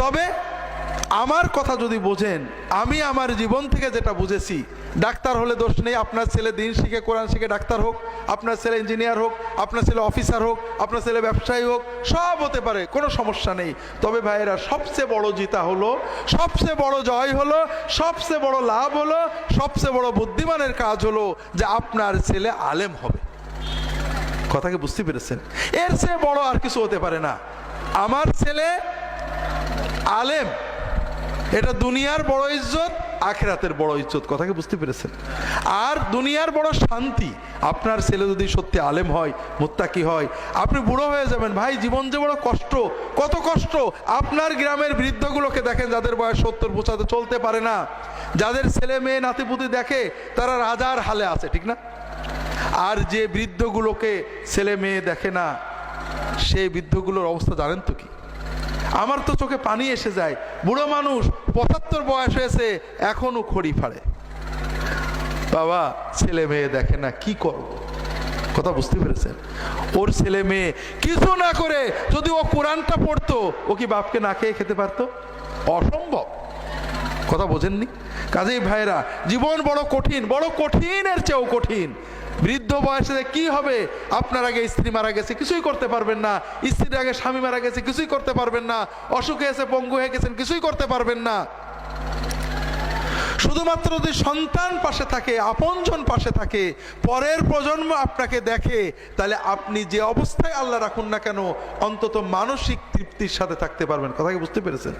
তবে আমার কথা যদি বোঝেন, আমি আমার জীবন থেকে যেটা বুঝেছি, ডাক্তার হলে দোষ নেই, আপনার ছেলে দিন শিখে, কোরআন শিখে ডাক্তার হোক, আপনার ছেলে ইঞ্জিনিয়ার হোক, আপনার ছেলে অফিসার হোক, আপনার ছেলে ব্যবসায়ী হোক, সব হতে পারে, কোনো সমস্যা নেই। তবে ভাইয়েরা, সবচেয়ে বড় জিতা হলো, সবচেয়ে বড় জয় হলো, সবচেয়ে বড় লাভ হলো, সবচেয়ে বড় বুদ্ধিমানের কাজ হলো যে আপনার ছেলে আলেম হবে। কথাকে বুঝতে পেরেছেন? এর চেয়ে বড় আর কিছু হতে পারে না। আমার ছেলে আলেম। এটা দুনিয়ার বড় ইজ্জত, আখেরাতের বড় ইজ্জত। কথাকে বুঝতে পেরেছেন? আর দুনিয়ার বড় শান্তি, আপনার ছেলে যদি সত্যি আলেম হয়, মুত্তাকি হয়, আপনি বুড়ো হয়ে যাবেন। ভাই, জীবন যে বড় কষ্ট, কত কষ্ট। আপনার গ্রামের বৃদ্ধগুলোকে দেখেন, যাদের বয়স সত্তর পঁচাতে চলতে পারে না। যাদের ছেলে মেয়ে, নাতিপুতি দেখে, তারা রাজার হালে আছে, ঠিক না? আর যে বৃদ্ধগুলোকে ছেলে মেয়ে দেখে না, সেই বৃদ্ধগুলোর অবস্থা জানেন তো কি? আমার তো চোখে পানি এসে যায়। বুড়ো মানুষ পঁচাত্তর বয়স হয়েছে এখনও খড়ি ফাড়ে। বাবা, ছেলে মেয়ে দেখে না, কি করব? কথা বুঝতে পেরেছেন? ওর ছেলে মেয়ে কিছু না করে যদি ও কোরআনটা পড়তো, ও কি বাপকে না খেয়ে খেতে পারতো? অসম্ভব। কথা বোঝেননি? কাজেই ভাইরা জীবন বড় কঠিন, বড় কঠিনের চেয়েও কঠিন। বৃদ্ধ বয়সে কি হবে? আপনার আগে স্ত্রী মারা গেছে, কিছুই করতে পারবেন না। স্ত্রীর আগে স্বামী মারা গেছে, কিছুই করতে পারবেন না। অসুখে এসে পঙ্গু হয়ে গেছেন, কিছুই করতে পারবেন না। শুধুমাত্র যদি সন্তান পাশে থাকে, আপনজন পাশে থাকে, পরের প্রজন্ম আপনাকে দেখে, তাহলে আপনি যে অবস্থায় আল্লাহ রাখুন না কেন, অন্তত মানসিক তৃপ্তির সাথে থাকতে পারবেন। কথা কি বুঝতে পেরেছেন?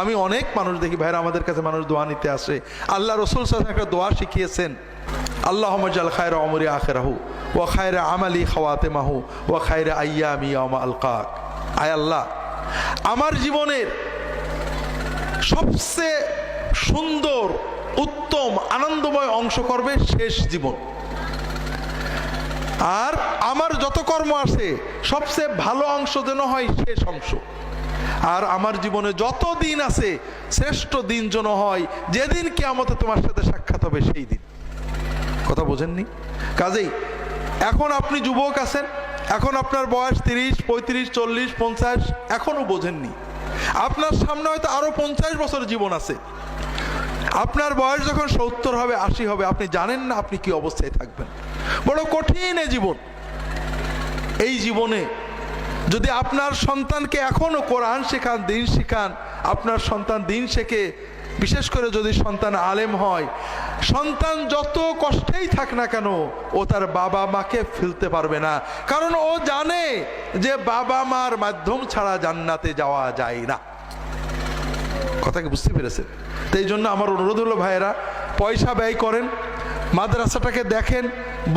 আমি অনেক মানুষ দেখি, ভাইরা আমাদের কাছে মানুষ দোয়া নিতে আসে। আল্লাহ রসুল সাহেব একটা দোয়া শিখিয়েছেন আল্লাহ মজাল খায়রা অমরি আখেরাহু ও খায়রা আমালি খাওয়াতে মাহু ও খায়রা আইয়ামি আমা আল কাক আয় আল্লাহ, আমার জীবনের সবচেয়ে সুন্দর উত্তম, আনন্দময় অংশ করবে শেষ জীবন। আর আমার যত কর্ম আছে, সবচেয়ে ভালো অংশ যেন হয় শেষ অংশ। আর আমার জীবনে যত দিন আছে, শ্রেষ্ঠ দিন যেন হয়, যেদিন কেয়ামতে তোমার সাথে সাক্ষাৎ হবে সেই দিন। কথা বোঝেননি? কাজেই, এখন আপনি যুবক আছেন, এখন আপনার বয়স তিরিশ, পঁয়ত্রিশ, চল্লিশ, পঞ্চাশ এখনও বোঝেননি। আপনার সামনে হয়তো আরও পঞ্চাশ বছর জীবন আছে। আপনার বয়স যখন সত্তর হবে, আশি হবে, আপনি জানেন না আপনি কি অবস্থায় থাকবেন। বড় কঠিন এ জীবন। এই জীবনে যদি আপনার সন্তানকে এখনও কোরআন শেখান, দিন শেখান, আপনার সন্তান দিন শেখে, বিশেষ করে যদি সন্তান আলেম হয়, সন্তান যত কষ্টেই থাক না কেন, ও তার বাবা মাকে ফেলতে পারবে না। কারণ ও জানে যে বাবা মার মাধ্যম ছাড়া জান্নাতে যাওয়া যায় না। কথা কি বুঝতে পেরেছেন তো এই জন্য আমার অনুরোধ হলো ভাইয়েরা, পয়সা ব্যয় করেন, মাদ্রাসাটাকে দেখেন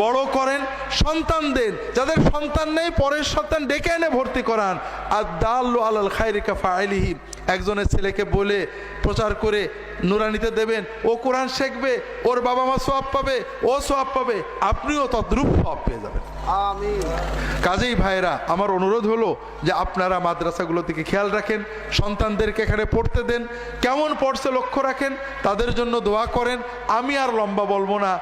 বড় করেন সন্তান দেন। যাদের সন্তান নেই পরের সন্তান ডেকে এনে ভর্তি করান। আর দাল্লু আলাল খাইরিকা ফাইলিহি। একজনের ছেলেকে বলে প্রচার করে নুরানিতে দেবেন ও কোরআন শিখবে ওর বাবা মা সোয়াব পাবে ও সোয়াব পাবে আপনিও তদ্রুপ সোয়াব পেয়ে যাবেন। কাজেই ভাইরা আমার অনুরোধ হলো যে আপনারা মাদ্রাসাগুলোর দিকে খেয়াল রাখেন সন্তানদেরকে এখানে পড়তে দেন। কেমন পড়ছে লক্ষ্য রাখেন তাদের জন্য দোয়া করেন। আমি আর লম্বা বলব না।